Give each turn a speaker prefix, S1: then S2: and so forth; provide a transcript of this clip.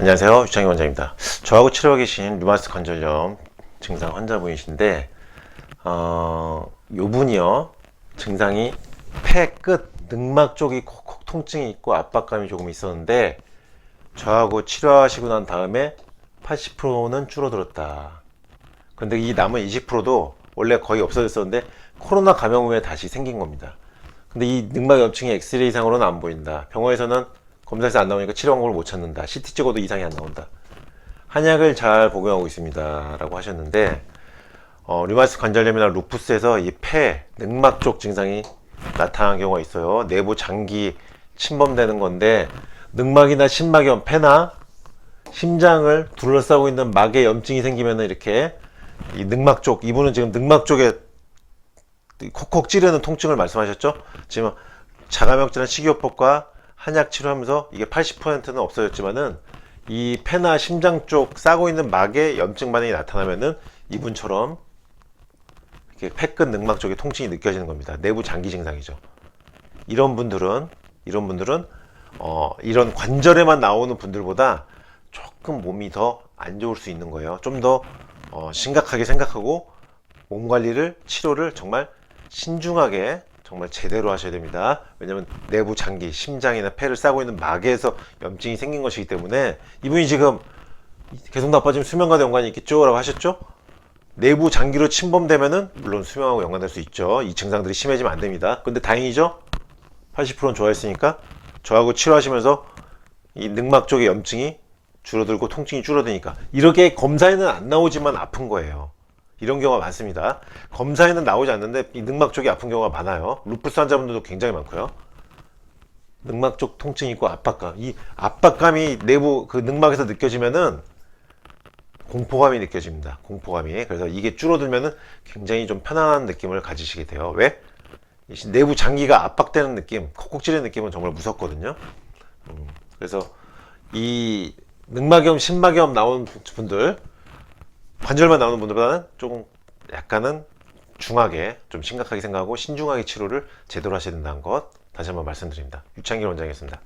S1: 안녕하세요. 유창희 원장입니다. 저하고 치료하고 계신 류마스 관절염 증상 환자분이신데, 어, 요 분이요. 증상이 폐끝 능막 쪽이 콕콕 통증이 있고 압박감이 조금 있었는데, 저하고 치료하시고 난 다음에 80%는 줄어들었다. 근데 이 남은 20%도 원래 거의 없어졌었는데, 코로나 감염 후에 다시 생긴 겁니다. 근데 이 능막 염증이 엑스레이상으로는 안 보인다. 병원에서는 검사에서 안 나오니까 치료 방법을 못 찾는다. CT 찍어도 이상이 안 나온다. 한약을 잘 복용하고 있습니다. 라고 하셨는데, 어, 류마스 관절염이나 루푸스에서 이 폐, 능막 쪽 증상이 나타나는 경우가 있어요. 내부 장기 침범되는 건데, 능막이나 심막염, 폐나 심장을 둘러싸고 있는 막에 염증이 생기면 이렇게 이 능막 쪽, 이분은 지금 능막 쪽에 콕콕 찌르는 통증을 말씀하셨죠? 지금 자가면증이나 식이요법과 한약 치료하면서 이게 80%는 없어졌지만은 이 폐나 심장 쪽 싸고 있는 막에 염증 반응이 나타나면은 이분처럼 이렇게 폐끝 능막 쪽에 통증이 느껴지는 겁니다. 내부 장기 증상이죠. 이런 분들은 이런 분들은 어, 이런 관절에만 나오는 분들보다 조금 몸이 더 안 좋을 수 있는 거예요. 좀더 어, 심각하게 생각하고 몸 관리를 치료를 정말 신중하게 정말 제대로 하셔야 됩니다. 왜냐하면 내부 장기, 심장이나 폐를 싸고 있는 막에서 염증이 생긴 것이기 때문에 이분이 지금 계속 나빠지면 수면과도 연관이 있겠죠 라고 하셨죠? 내부 장기로 침범되면은 물론 수면하고 연관될 수 있죠. 이 증상들이 심해지면 안 됩니다. 근데 다행이죠? 80%는 좋아했으니까 저하고 치료하시면서 이 능막 쪽의 염증이 줄어들고 통증이 줄어드니까 이렇게 검사에는 안 나오지만 아픈 거예요. 이런 경우가 많습니다. 검사에는 나오지 않는데 이 능막 쪽이 아픈 경우가 많아요. 루푸스 환자분들도 굉장히 많고요. 능막 쪽 통증이 있고 압박감. 이 압박감이 내부 그 능막에서 느껴지면은 공포감이 느껴집니다. 공포감이. 그래서 이게 줄어들면은 굉장히 좀 편안한 느낌을 가지시게 돼요. 왜? 이 내부 장기가 압박되는 느낌, 콕콕 찌르는 느낌은 정말 무섭거든요. 음, 그래서 이 능막염, 심막염 나오는 분들, 관절만 나오는 분들보다는 조금 약간은 중하게, 좀 심각하게 생각하고 신중하게 치료를 제대로 하셔야 된다는 것 다시 한번 말씀드립니다. 유창길 원장이었습니다.